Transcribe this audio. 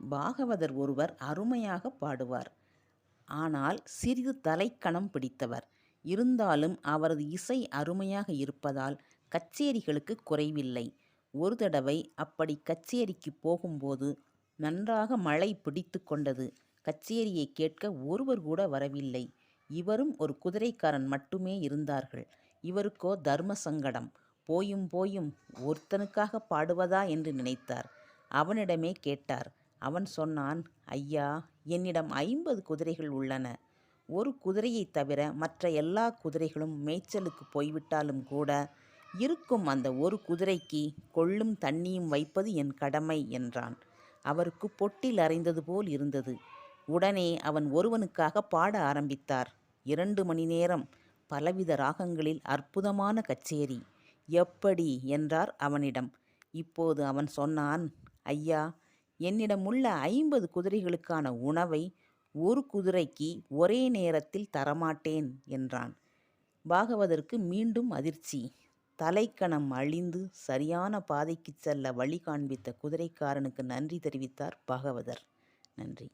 பாகவதர் ஒருவர் அருமையாக பாடுவார். ஆனால் சிறிது தலைக்கணம் பிடித்தவர். இருந்தாலும் அவரது இசை அருமையாக இருப்பதால் கச்சேரிகளுக்கு குறைவில்லை. ஒரு தடவை அப்படி கச்சேரிக்கு போகும்போது நன்றாக மழை பிடித்து கொண்டது. கச்சேரியை கேட்க ஒருவர் கூட வரவில்லை. இவரும் ஒரு குதிரைக்காரன் மட்டுமே இருந்தார்கள். இவருக்கோ தர்ம சங்கடம். போயும் போயும் ஒருத்தனுக்காக பாடுவதா என்று நினைத்தார். அவனிடமே கேட்டார். அவன் சொன்னான் ஐயா என்னிடம் ஐம்பது குதிரைகள் உள்ளன. ஒரு குதிரையைத் தவிர மற்ற எல்லா குதிரைகளும் மேய்ச்சலுக்கு போய்விட்டாலும் கூட இருக்கும் அந்த ஒரு குதிரைக்கு கொள்ளும் தண்ணியும் வைப்பது என் கடமை என்றான். அவருக்கு பொட்டில் அறைந்தது போல் இருந்தது. உடனே அவன் ஒருவனுக்காக பாட ஆரம்பித்தார். இரண்டு மணி நேரம் பலவித ராகங்களில் அற்புதமான கச்சேரி. எப்படி? என்றார் அவனிடம். இப்போது அவன் சொன்னான் ஐயா என்னிடமுள்ள ஐம்பது குதிரைகளுக்கான உணவை ஒரு குதிரைக்கு ஒரே நேரத்தில் தரமாட்டேன் என்றான். பாகவதற்கு மீண்டும் அதிர்ச்சி. தலைக்கணம் அழிந்து சரியான பாதைக்கு செல்ல வழி காண்பித்த குதிரைக்காரனுக்கு நன்றி தெரிவித்தார் பாகவதர். நன்றி.